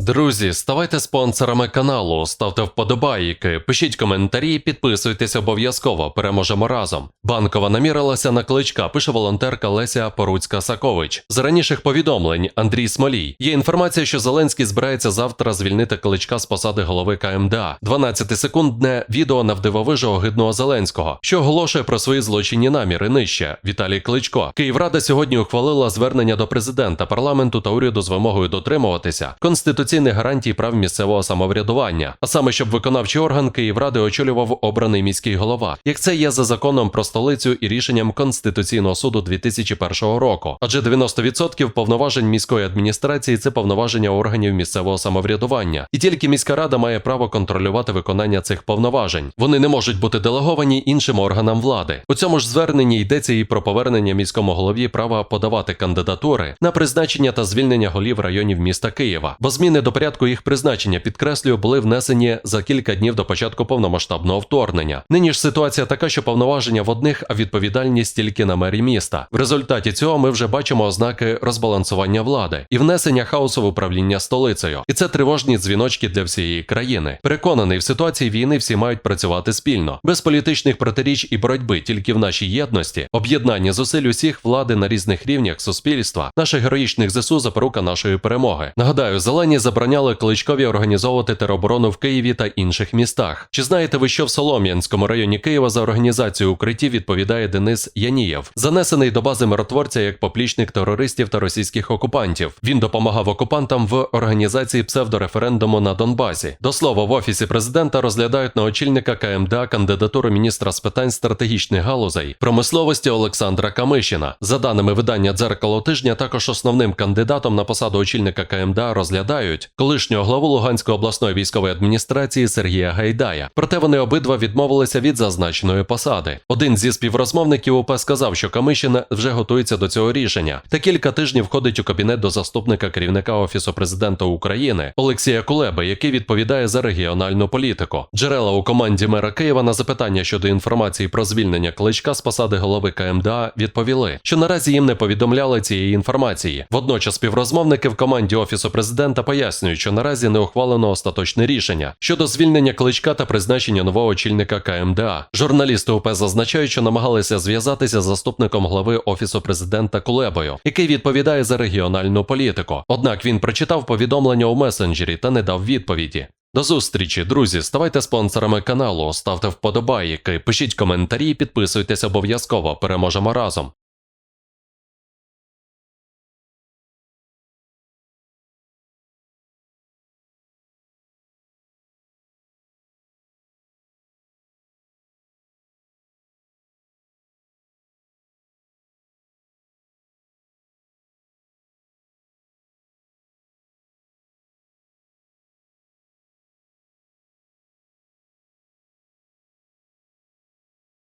Друзі, ставайте спонсорами каналу, ставте вподобайки, пишіть коментарі, підписуйтесь обов'язково. Переможемо разом. Банкова намірилася на кличка, пише волонтерка Леся Поруцька Сакович. З раніших повідомлень Андрій Смолій. Є інформація, що Зеленський збирається завтра звільнити кличка з посади голови КМДА. 12-секундне відео навдивовижу огидного Зеленського, що оголошує про свої злочинні наміри нижче. Віталій Кличко. Київрада сьогодні ухвалила звернення до президента, парламенту та уряду з вимогою дотримуватися конституційних гарантій прав місцевого самоврядування, а саме щоб виконавчий орган Київради очолював обраний міський голова, як це є за законом про столицю і рішенням Конституційного суду 2001 року. Адже 90% повноважень міської адміністрації це повноваження органів місцевого самоврядування, і тільки міська рада має право контролювати виконання цих повноважень. Вони не можуть бути делеговані іншим органам влади. У цьому ж зверненні йдеться і про повернення міському голові права подавати кандидатури на призначення та звільнення голів районів міста Києва, бо зміни до порядку їх призначення підкреслюю були внесені за кілька днів до початку повномасштабного вторгнення. Нині ж ситуація така, що повноваження в одних, а відповідальність тільки на мері міста. В результаті цього ми вже бачимо ознаки розбалансування влади і внесення хаосу в управління столицею. І це тривожні дзвіночки для всієї країни. Переконаний, в ситуації війни всі мають працювати спільно, без політичних протиріч і боротьби, тільки в нашій єдності, об'єднання зусиль усіх влади на різних рівнях суспільства, наших героїчних ЗСУ запорука нашої перемоги. Нагадаю, зелені забороняли кличкові організовувати тероборону в Києві та інших містах. Чи знаєте ви, що в Солом'янському районі Києва за організацію укриттів відповідає Денис Янієв, занесений до бази миротворця як поплічник терористів та російських окупантів. Він допомагав окупантам в організації псевдореферендуму на Донбасі. До слова, в офісі президента розглядають на очільника КМДА кандидатуру міністра з питань стратегічних галузей промисловості Олександра Камишіна. За даними видання дзеркало тижня, також основним кандидатом на посаду очільника КМДА розглядають колишнього главу Луганської обласної військової адміністрації Сергія Гайдая. Проте вони обидва відмовилися від зазначеної посади. Один зі співрозмовників УП сказав, що Камишин вже готується до цього рішення, та кілька тижнів входить у кабінет до заступника керівника офісу президента України Олексія Кулеби, який відповідає за регіональну політику. Джерела у команді мера Києва на запитання щодо інформації про звільнення кличка з посади голови КМДА відповіли, що наразі їм не повідомляли цієї інформації. Водночас співрозмовники в команді офісу президента пояснюють, що наразі не ухвалено остаточне рішення щодо звільнення кличка та призначення нового очільника КМДА. Журналісти УП зазначають, що намагалися зв'язатися з заступником глави офісу президента Кулебою, який відповідає за регіональну політику. Однак він прочитав повідомлення у месенджері та не дав відповіді. До зустрічі, друзі. Ставайте спонсорами каналу, ставте вподобайки, пишіть коментарі, підписуйтесь обов'язково. Переможемо разом.